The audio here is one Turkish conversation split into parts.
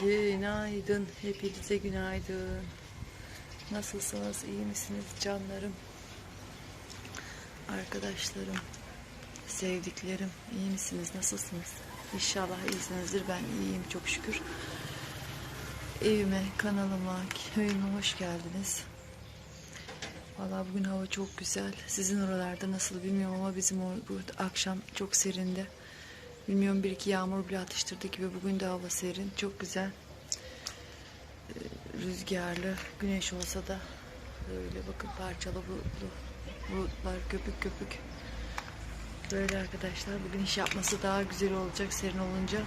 Günaydın. Hepinize günaydın. Nasılsınız? iyi misiniz canlarım? Arkadaşlarım, sevdiklerim, iyi misiniz? Nasılsınız? İnşallah iyisinizdir. Ben iyiyim çok şükür. Evime, kanalıma, köyüme hoş geldiniz. Valla bugün hava çok güzel. Sizin oralarda nasıl bilmiyorum ama bizim burada akşam çok serindi. Bilmiyorum bir iki yağmur bile atıştırdı gibi. Bugün de hava serin. Çok güzel. Ee, Rüzgarlı. Güneş olsa da böyle bakın parçalı bulutlu. Bulutlar köpük köpük. Böyle arkadaşlar. Bugün iş yapması daha güzel olacak serin olunca.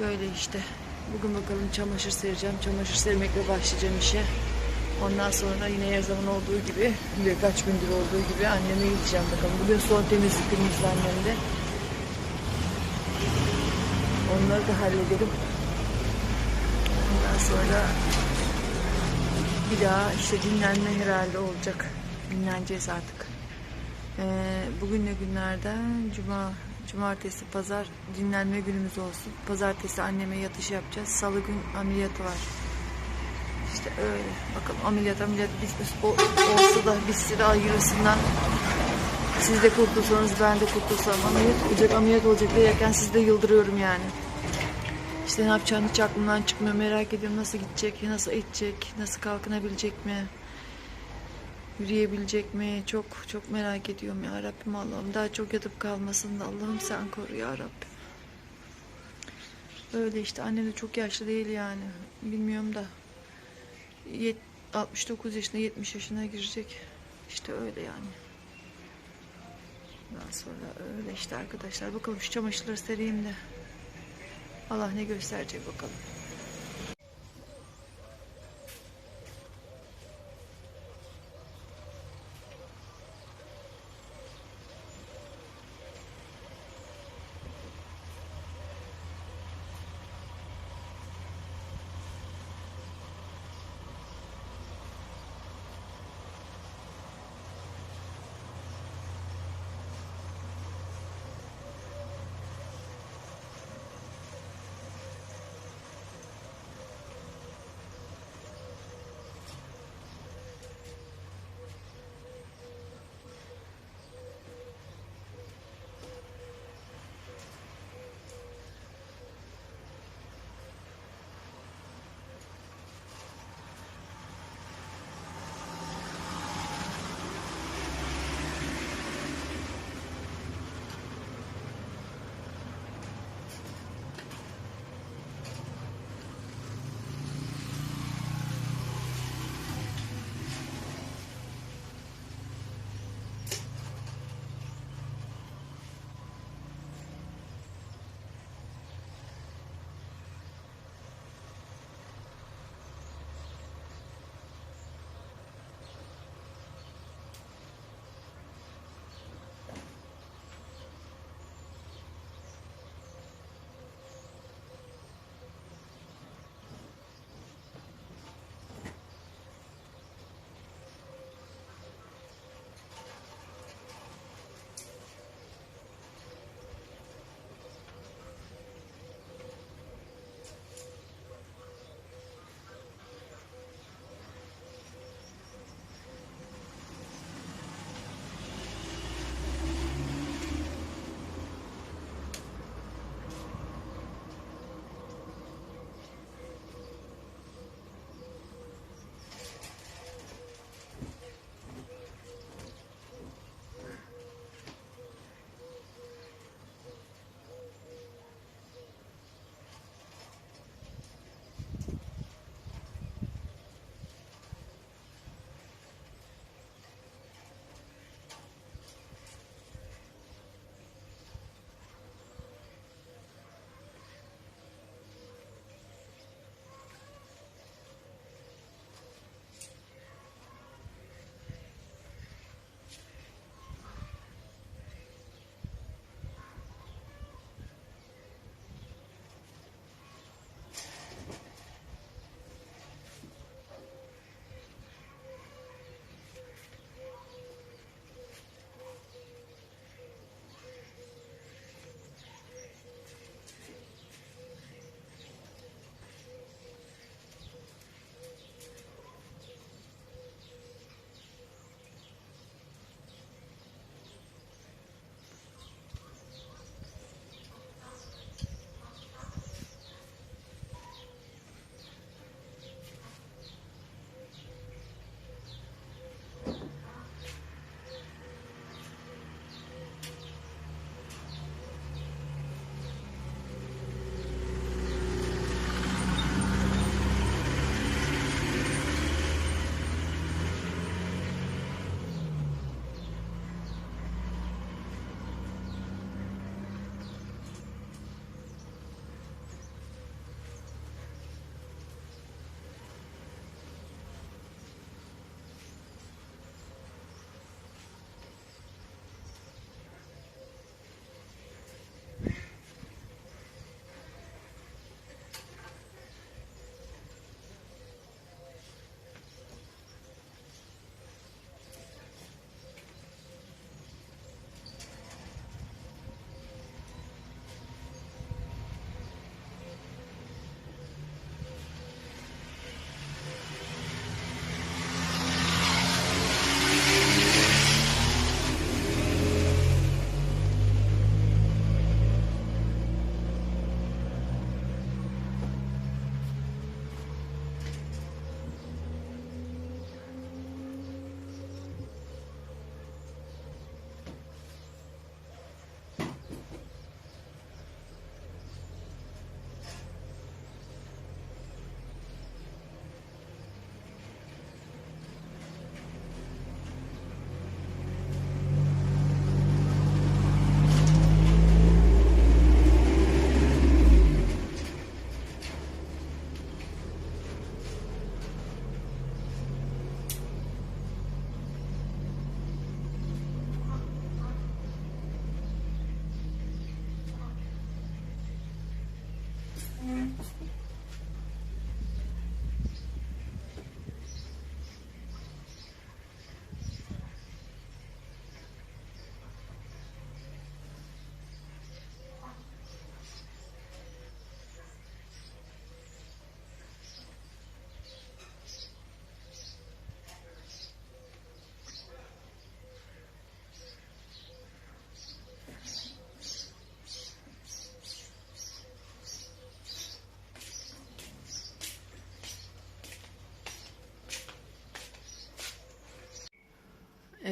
Böyle işte. Bugün bakalım çamaşır sereceğim. Çamaşır sermekle başlayacağım işe. Ondan sonra yine her zaman olduğu gibi birkaç gündür olduğu gibi anneme gideceğim bakalım. Bugün son temizlik günümüz annemde. Onları da halledelim. Ondan sonra bir daha işte dinlenme herhalde olacak. Dinleneceğiz artık. Ee, bugün ne günlerden? Cuma, cumartesi, pazar dinlenme günümüz olsun. Pazartesi anneme yatış yapacağız. Salı gün ameliyatı var. İşte öyle. Bakalım ameliyat ameliyat biz, o, olsa da bitse de ayrılsınlar. Siz de kurtulsanız ben de kurtulsam. Ameliyat olacak ameliyat olacak derken sizi de yıldırıyorum yani. İşte ne yapacağını hiç aklımdan çıkmıyor. Merak ediyorum nasıl gidecek, nasıl edecek, nasıl kalkınabilecek mi? Yürüyebilecek mi? Çok çok merak ediyorum ya Rabbim Allah'ım. Daha çok yatıp kalmasın da Allah'ım sen koru ya Rabbim. Öyle işte annem de çok yaşlı değil yani. Bilmiyorum da. Yet- 69 yaşında 70 yaşına girecek. İşte öyle yani. Daha sonra öyle işte arkadaşlar. Bakalım şu çamaşırları sereyim de. Allah ne gösterecek bakalım.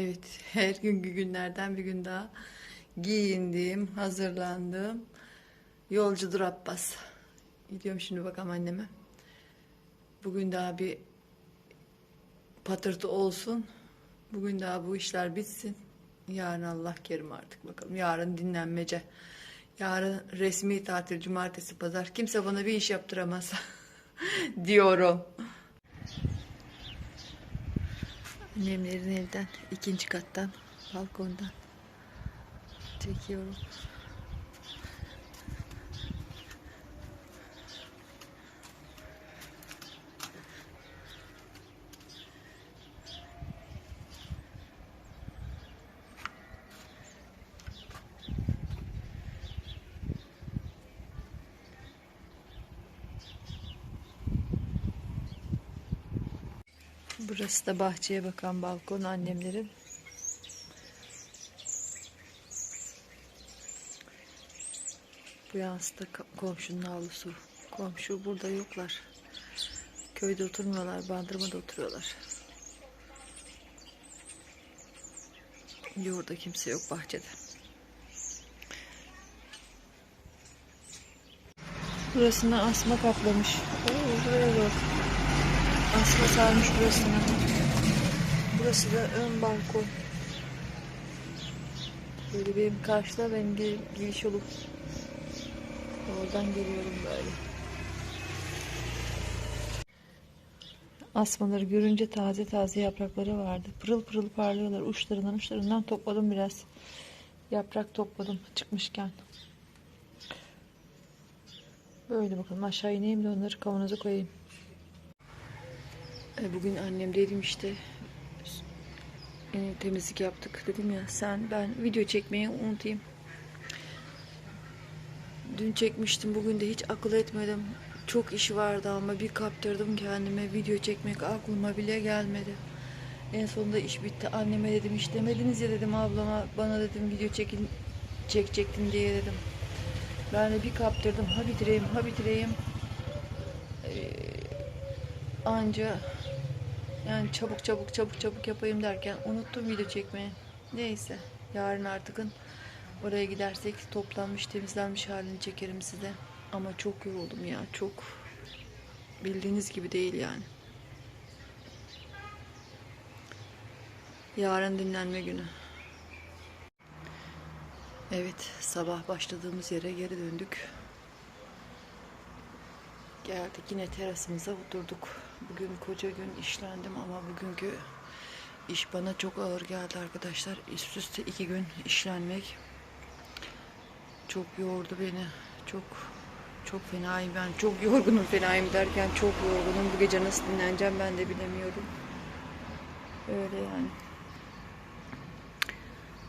Evet, her günkü günlerden bir gün daha giyindim, hazırlandım. Yolcudur Abbas. Gidiyorum şimdi bakalım anneme. Bugün daha bir patırtı olsun. Bugün daha bu işler bitsin. Yarın Allah kerim artık bakalım. Yarın dinlenmece. Yarın resmi tatil, cumartesi, pazar. Kimse bana bir iş yaptıramaz. Diyorum. Annemlerin evden, ikinci kattan, balkondan çekiyorum. Burası da bahçeye bakan balkon annemlerin. Bu yansı da ka- komşunun avlusu. Komşu burada yoklar. Köyde oturmuyorlar, bandırmada oturuyorlar. Yurda kimse yok bahçede. Burasını asma kaplamış. Oo, buraya bak. Asma sarmış burasını. Burası da ön balkon. Böyle benim karşıda benim gir- giriş yolum. Oradan geliyorum böyle. Asmaları görünce taze taze yaprakları vardı. Pırıl pırıl parlıyorlar. Uçlarından uçlarından topladım biraz. Yaprak topladım çıkmışken. Böyle bakalım aşağı ineyim de onları kavanoza koyayım. E, Bugün annemdeydim işte. E, temizlik yaptık dedim ya. Sen ben video çekmeyi unutayım. Dün çekmiştim. Bugün de hiç akıl etmedim. Çok iş vardı ama bir kaptırdım kendime. Video çekmek aklıma bile gelmedi. En sonunda iş bitti. Anneme dedim hiç demediniz ya dedim ablama. Bana dedim video çekin çekecektin diye dedim. Ben de bir kaptırdım. Ha bitireyim, ha bitireyim. Anca yani çabuk çabuk çabuk çabuk yapayım derken unuttum video çekmeyi. Neyse. Yarın artıkın oraya gidersek toplanmış temizlenmiş halini çekerim size. Ama çok yoruldum ya. Çok bildiğiniz gibi değil yani. Yarın dinlenme günü. Evet, sabah başladığımız yere geri döndük. Geldik yine terasımıza oturduk. Bugün koca gün işlendim ama bugünkü iş bana çok ağır geldi arkadaşlar. Üst üste iki gün işlenmek çok yordu beni. Çok çok fenayım ben. Çok yorgunum fenayım derken çok yorgunum. Bu gece nasıl dinleneceğim ben de bilemiyorum. Öyle yani.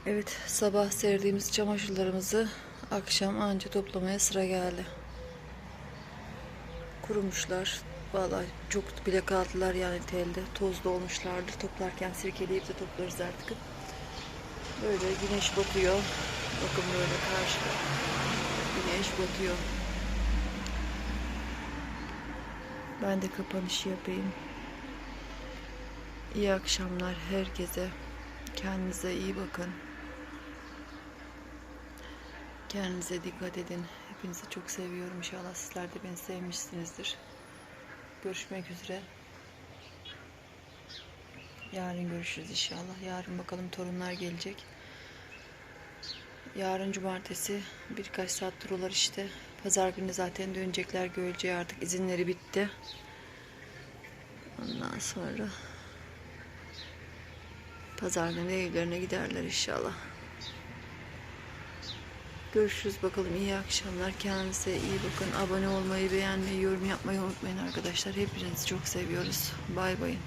Evet sabah serdiğimiz çamaşırlarımızı akşam anca toplamaya sıra geldi. Kurumuşlar. Vallahi çok bile kaldılar yani telde. Tozlu olmuşlardı. Toplarken sirkeleyip de toplarız artık. Böyle güneş batıyor. Bakın böyle karşıda. Güneş batıyor. Ben de kapanışı yapayım. İyi akşamlar herkese. Kendinize iyi bakın. Kendinize dikkat edin. Hepinizi çok seviyorum. İnşallah sizler de beni sevmişsinizdir. Görüşmek üzere. Yarın görüşürüz inşallah. Yarın bakalım torunlar gelecek. Yarın cumartesi birkaç saat dururlar işte. Pazar günü zaten dönecekler Gölce'ye artık izinleri bitti. Ondan sonra pazar günü evlerine giderler inşallah. Görüşürüz bakalım. İyi akşamlar. Kendinize iyi bakın. Abone olmayı, beğenmeyi, yorum yapmayı unutmayın arkadaşlar. Hepinizi çok seviyoruz. Bay bayın.